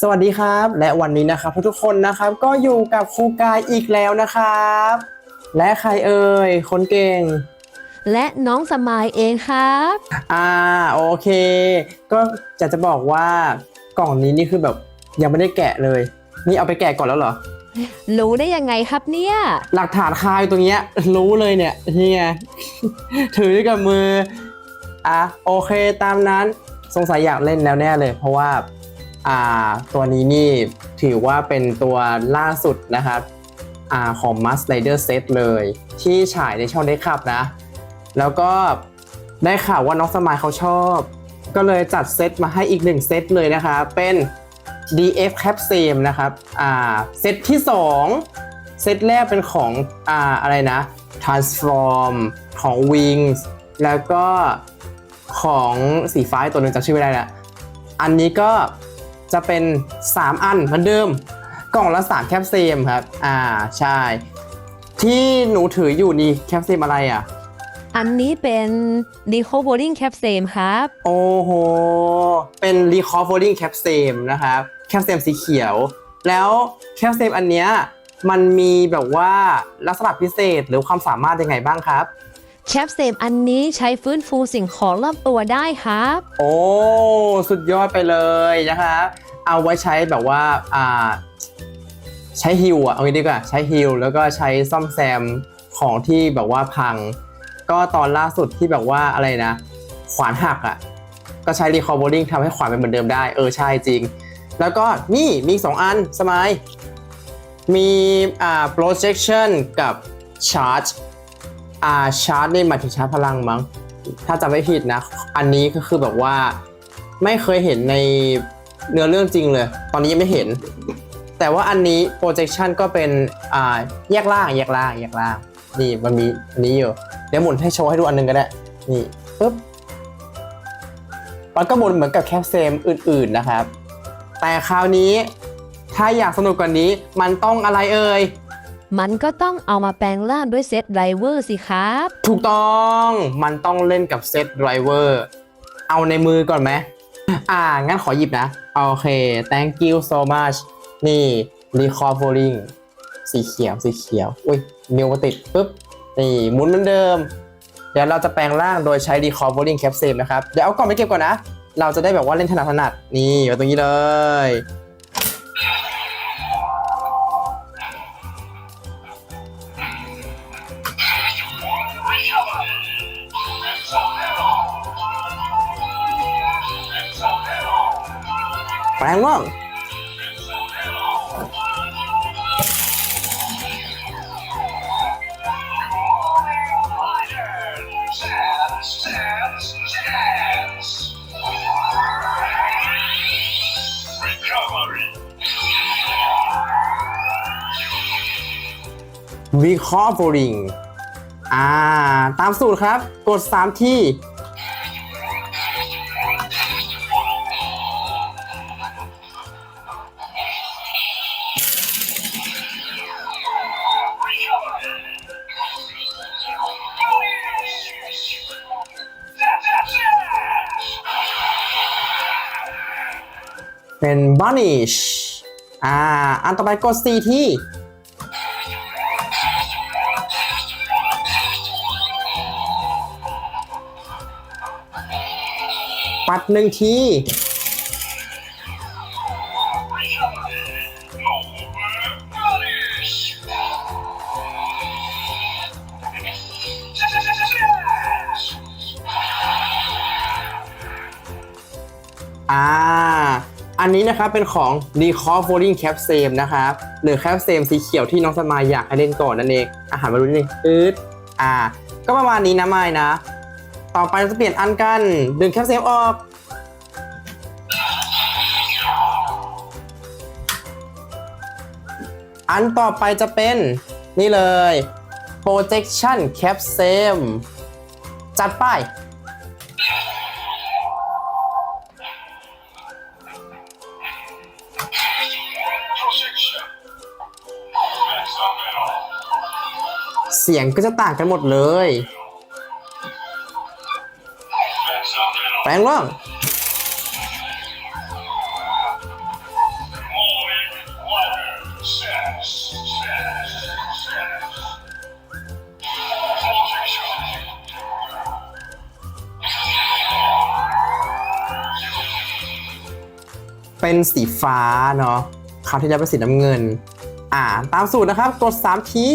สวัสดีครับ และวันนี้นะครับทุกๆคนนะครับก็อยู่กับครูกายอีกแล้วนะครับ และใครเอ่ยคนเก่ง และน้องสมายเองครับ อ่าโอเค ก็จะจะบอกว่ากล่องนี้นี่คือแบบยังไม่ได้แกะเลย นี่เอาไปแกะก่อนแล้วเหรอ รู้ได้ยังไงครับเนี่ย หลักฐานคาอยู่ตรงเนี้ยรู้เลยเนี่ยนี่ไง ถือด้วยกับมือ อะโอเคตามนั้นสงสัยอยากเล่นแล้วแน่เลย เพราะว่า อ่าตัวนี้นี่ถือว่าเป็นตัวล่าสุดนะครับอ่าของ Must Rider Set เลยที่ฉายในช่องได้ขับนะ แล้วก็ได้ข่าวว่าน้องสมายเขาชอบ ก็เลยจัดเซตมาให้อีกหนึ่งเซตเลยนะครับเป็น DF Cap s a m นะครับอ่าเซตที่ 2 เซตแรกเป็นของอ่าอะไรนะ Transform ของ Wings แล้วก็ของสีฟ้าอีกตัวหนึ่งจำชื่อไม่ได้ละอันนี้ก็ จะเป็น 3 อันเหมือนเดิม กล่องละ 3 แคปเซมครับ อ่าใช่ ที่หนูถืออยู่นี่แคปเซมอะไรอะ อันนี้เป็น d e c o b o r d i n g Cap s a m ครับ โอ้โห เป็น Recall Folding Cap s a m นะครับ แคปเซมสีเขียว แล้วแคปเซมอันเนี้ยมันมีแบบว่าลักษณะพิเศษหรือความสามารถยังไงบ้างครับ Cap s a m อันนี้ใช้ฟื้นฟูสิ่งของรอบตัวได้ครับ โอ้ สุดยอดไปเลยนะครับเอาไว้ใช้แบบว่าอ่าใช้ฮิลอะเอางี้ดีกว่าใช้ฮิลแล้วก็ใช้ซ่อมแซมของที่แบบว่าพัง ก็ตอนล่าสุดที่แบบว่าอะไรนะ ขวานหักอะก็ใช้ recovering ทำให้ขวานเป็นเหมือนเดิมได้ เออใช่จริง แล้วก็นี่มีอีกสองอันสมัยมีอ่า projection กับ charge อ่า charge นี่หมายถึงชาร์จพลังมั้ง ถ้าจำไม่ผิดนะ อันนี้ก็คือแบบว่า ไม่เคยเห็นในเนื้อเรื่องจริงเลย ตอนนี้ยังไม่เห็น แต่ว่าอันนี้ projection ก็เป็นอ่าแยกล่างแยกล่างแยกล่าง นี่มันมีอันนี้อยู่ เดี๋ยวหมุนให้โชว์ให้ดูอันหนึงก็ได้ นี่ปึ๊บมันก็หมุนเหมือนกับแคปเซมอื่น ๆนะครับ แต่คราวนี้ถ้าอยากสนุกกว่านี้มันต้องอะไรเอ่ย มันก็ต้องเอามาแปลงร่างด้วยเซตไดเวอร์สิครับ ถูกต้องมันต้องเล่นกับเซตไดรเวอร์เอาในมือก่อนไหมอ่า งั้นขอหยิบนะ โอเค thank you so much นี่ recovering สีเขียว สีเขียว อุ้ยมิวมาติดปุ๊บ นี่หมุนเหมือนเดิม เดี๋ยวเราจะแปลงร่างโดยใช้ recovering capsule นะครับ เดี๋ยวเอากล่องไปเก็บก่อนนะ เราจะได้แบบว่าเล่นถนัดถนัด นี่เอาตรงนี้เลย แปลงร่างรีคอร์ v e r i n อ่า ตามสูตรครับ กด 3 ที่ เป็น banish อ่า อันต่อไปกด4ที่ ปัดหนึ่งที อ่า อันนี้นะครับเป็นของ Recall Folding Cap s a m นะครับหรือ Cap s a m สีเขียวที่น้องสมายอยากให้เล่นก่อนนั่นเองอาหารมาดูนิดนึงอืดอ่า ก็ประมาณนี้นะไม่นะ ต่อไปเราจะเปลี่ยนอันกัน ดึง Cap s a m ออก อันต่อไปจะเป็นนี่เลย projection cap same จัดไป เสียงก็จะต่างกันหมดเลยแปลงร่างเป็นสีฟ้าเนาะคราวที่แล้วเป็นสีน้ำเงิน อ่า ตามสูตรนะครับ กด 3 ที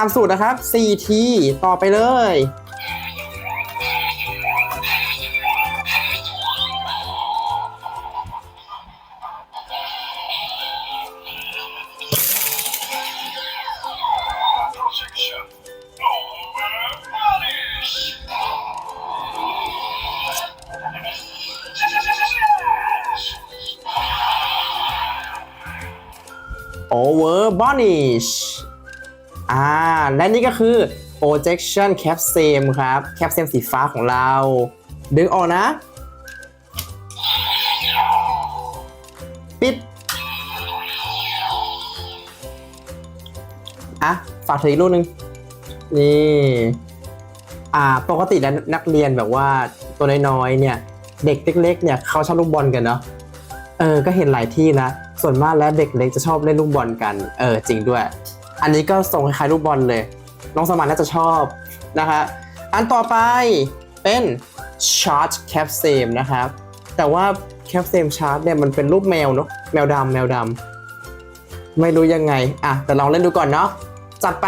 ามสูตรนะครับ 4T ต่อไปเลย over burnish อ่า และนี่ก็คือ projection cap same ครับ cap same สีฟ้าของเรา ดึงออกนะ ปิด อะ ฝากถืออีกรูปนึง นี่ อ่า ปกติแล้วนักเรียนแบบว่าตัวน้อยๆเนี่ย เด็กเล็กๆเนี่ยเขาชอบลูกบอลกันเนาะ เออ ก็เห็นหลายที่นะ ส่วนมากแล้วเด็กเล็กจะชอบเล่นลูกบอลกัน เออ จริงด้วย อันนี้ก็ทรงคล้ายๆลูกบอลเลย น้องสมานน่าจะชอบนะคะ อันต่อไปเป็น Charge Cap Same นะครับ แต่ว่า Cap Same Charge เนี่ยมันเป็นรูปแมวเนาะแมวดำแมวดำไม่รู้ยังไง อะ แต่ลองเล่นดูก่อนเนาะจัดไป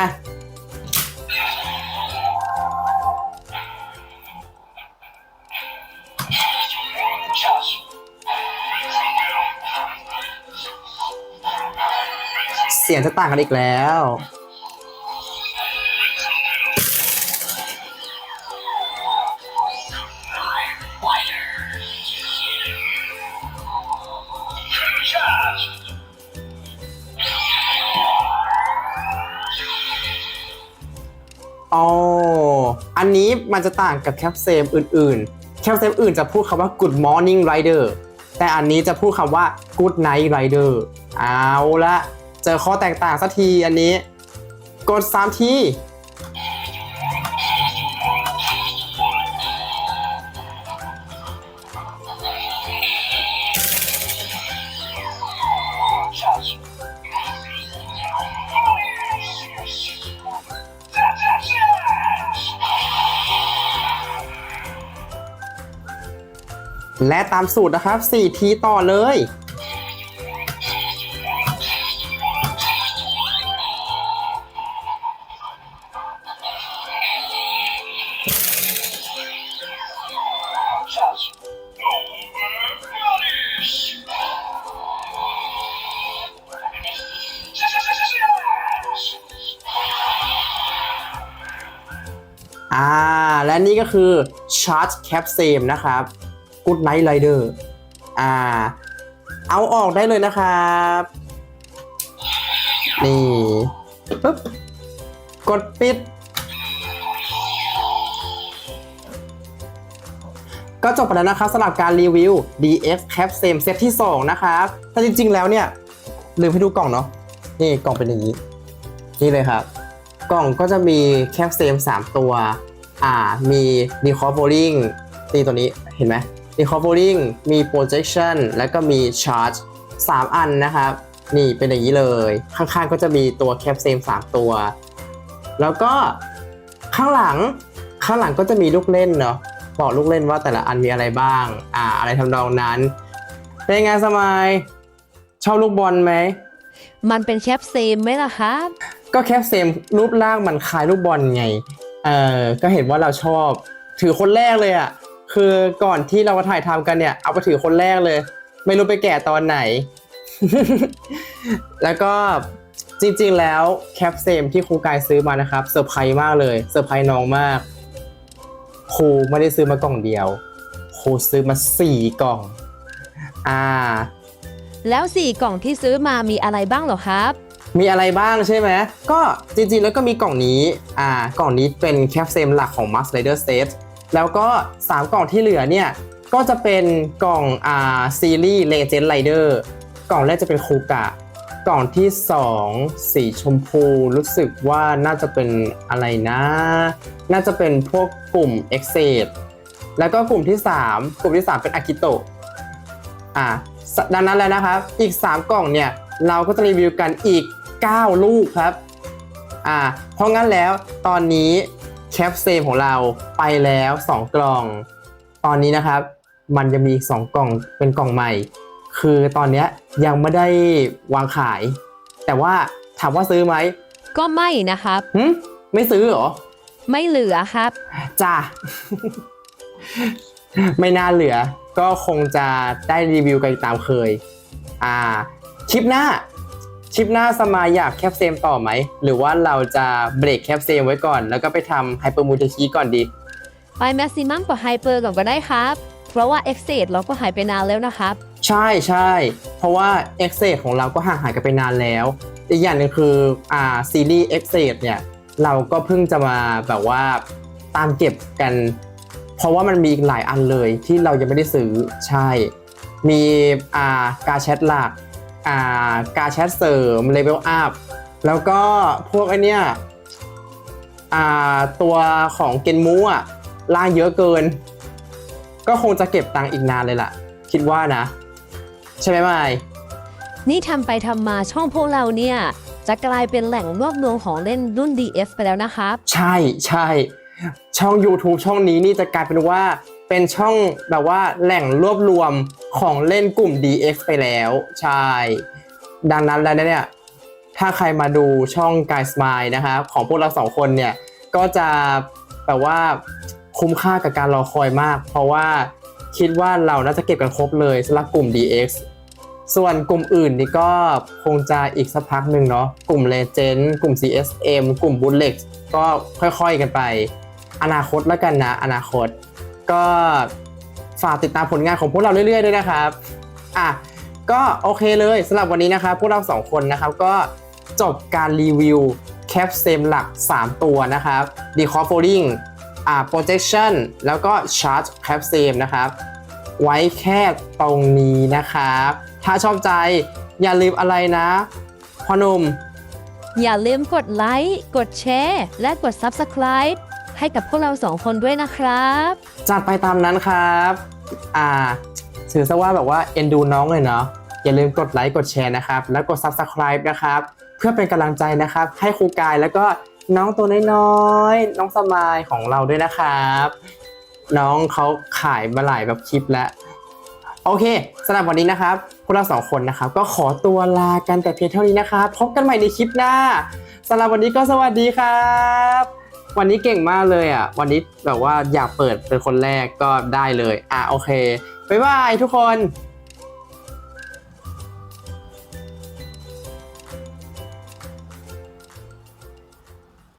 เสียงจะต่างกันอีกแล้วอ๋ออันนี้มันจะต่างกับแคปเซมอื่นๆ แคปเซมอื่นจะพูดคำว่า good morning rider แต่อันนี้จะพูดคำว่า good night rider เอาละ เจอข้อแตกต่างสักทีอันนี้ กด 3 ที และตามสูตรนะครับ 4 ทีต่อเลย และนี่ก็คือ Charge Cap Same นะครับ Good Night Rider อ่า เอาออกได้เลยนะครับ นี่ปึ๊บกดปิด ก็จบไปแล้วนะครับสำหรับการรีวิว DX Cap Same เซตที่ 2 นะครับแต่จริง ๆ แล้วเนี่ย ลืมให้ดูกล่องเนาะนี่กล่องเป็นอย่างนี้ นี่เลยครับ กล่องก็จะมีแคปเซม3 ตัว อ่ามี decoupling นี่ตัวนี้เห็นไหม decoupling มี projection แล้วก็มี charge 3 อันนะครับ นี่เป็นอย่างนี้เลย ข้างๆก็จะมีตัวแคปเซม3ตัว แล้วก็ข้างหลังข้างหลังก็จะมีลูกเล่นเนาะบอกลูกเล่นว่าแต่ละอันมีอะไรบ้าง อ่า อะไรทำนองนั้นเป็นไงสมัยชอบลูกบอลไหม มันเป็นแคปเซมไหมล่ะครับก็แคปเซมรูปร่างมันคล้ายลูกบอลไง เออก็เห็นว่าเราชอบ ถือคนแรกเลยอะ่ะ คือก่อนที่เรามาถ่ายทำกันเนี่ย เอาไปถือคนแรกเลย ไม่รู้ไปแก่ตอนไหน แล้วก็จริงๆแล้วแคปเซมที่ครูกายซื้อมานะครับเซอร์ไพรส์มากเลยเซอร์ไพรส์น้องมากครูไม่ได้ซื้อมากล่องเดียวครูซื้อมาสี่กล่อง อ่า แล้วสี่กล่องที่ซื้อมามีอะไรบ้างเหรอครับ มีอะไรบ้างใช่ไหม ก็จริงๆ แล้วก็มีกล่องนี้ อ่ากล่องนี้เป็นแคปเซมหลักของ Max Rider Set แล้วก็ 3 กล่องที่เหลือเนี่ย ก็จะเป็นกล่องอ่าซีรีส์ Legend Rider กล่องแรกจะเป็นคูกะ กล่องที่ 2 สีชมพูรู้สึกว่าน่าจะเป็นอะไรนะ น่าจะเป็นพวกกลุ่ม e x e d แล้วก็กลุ่มที่ 3 กลุ่มที่ 3 เป็นอากิโตะอ่าดังนั้นแล้วนะครับ อีก 3 กล่องเนี่ย เราก็จะรีวิวกันอีก 9 ลูกครับอ่าเพราะงั้นแล้วตอนนี้แคปเซมของเราไปแล้ว 2 กล่อง ตอนนี้นะครับ มันจะมีอีก2กล่องเป็นกล่องใหม่ คือตอนเนี้ยยังไม่ได้วางขาย แต่ว่าถามว่าซื้อไหมก็ไม่นะครับหึไม่ซื้อเหรอ ไม่เหลือครับ จ้า ไม่น่าเหลือ ก็คงจะได้รีวิวกันตามเคย อ่า คลิปหน้า คลิปหน้าสมาอยากแคปเซมต่อไหม หรือว่าเราจะเบรกแคปเซมไว้ก่อน แล้วก็ไปทำไฮเปอร์มูเทชีก่อนดี ไปแม็กซิมัมกับไฮเปอร์ก่อนก็ได้ครับ เพราะว่าเอ็กเซดเราก็หายไปนานแล้วนะครับ ใช่ใช่ เพราะว่า e x e ของเราก็ห่างหายกันไปนานแล้วอีกอย่างหนึ่งคืออ่าซีรีส์ e x e เซดเนี่ยเราก็เพิ่งจะมาแบบว่าตามเก็บกัน เพราะว่ามันมีอีกหลายอันเลยที่เรายังไม่ได้ซื้อใช่ มีอ่ากาแชทหลัก อ่าการแชทเสริมเลเวลอัพแล้วก็พวกไอเนี้ยอ่าตัวของเกนมูอะล่างเยอะเกิน ก็คงจะเก็บตังค์อีกนานเลยล่ะ คิดว่านะ ใช่ไหมไม่นี่ทำไปทำมาช่องพวกเราเนี่ย จะกลายเป็นแหล่งรวบรวมของเล่นรุ่น DF ไปแล้วนะครับ ใช่ใช่ช่อง YouTube ช่องนี้นี่จะกลายเป็นว่า เป็นช่องแบบว่าแหล่งรวบรวมของเล่นกลุ่ม DX ไปแล้ว ใช่ ดังนั้นแล้วเนี่ยถ้าใครมาดูช่อง Guy Smile นะครับของพวกเราสองคนเนี่ยก็จะแบบว่าคุ้มค่ากับการรอคอยมาก เพราะว่าคิดว่าเราน่าจะเก็บกันครบเลยสำหรับกลุ่ม DX ส่วนกลุ่มอื่นนี่ก็คงจะอีกสักพักหนึ่งเนาะกลุ่ม Legend กลุ่ม CSM กลุ่ม Bullet ก็ค่อยๆกันไป อนาคตแล้วกันนะ อนาคต ก็ฝากติดตามผลงานของพวกเราเรื่อยๆด้วยนะครับ อะ ก็โอเคเลยสำหรับวันนี้นะครับ พวกเราสองคนนะครับก็จบการรีวิวแคปเซมหลัก 3 ตัวนะครับ Decoupling อ่า Projection แล้วก็ Charge Cap s a m นะครับ ไว้แค่ตรงนี้นะครับ ถ้าชอบใจอย่าลืมอะไรนะพอนุ่ม อย่าลืมกดไลค์ กดแชร์ และกด Subscribe ให้กับพวกเราสองคนด้วยนะครับ จัดไปตามนั้นครับ อ่า ถือซะว่าแบบว่าเอ็นดูน้องเลยเนาะ อย่าลืมกดไลค์กดแชร์นะครับ แล้วกด Subscribe นะครับ เพื่อเป็นกำลังใจนะครับ ให้ครูกายแล้วก็น้องตัวน้อยๆ น้องสมายของเราด้วยนะครับ น้องเขาขายมาหลายแบบคลิปแล้ว โอเคสำหรับวันนี้นะครับ พวกเราสองคนนะครับ ก็ขอตัวลากันแต่เพียงเท่านี้นะครับ พบกันใหม่ในคลิปหน้าสำหรับวันนี้ก็สวัสดีครับ วันนี้เก่งมากเลยอะ วันนี้แบบว่าอยากเปิดเป็นคนแรกก็ได้เลย อะโอเค บ๊ายบายทุกคน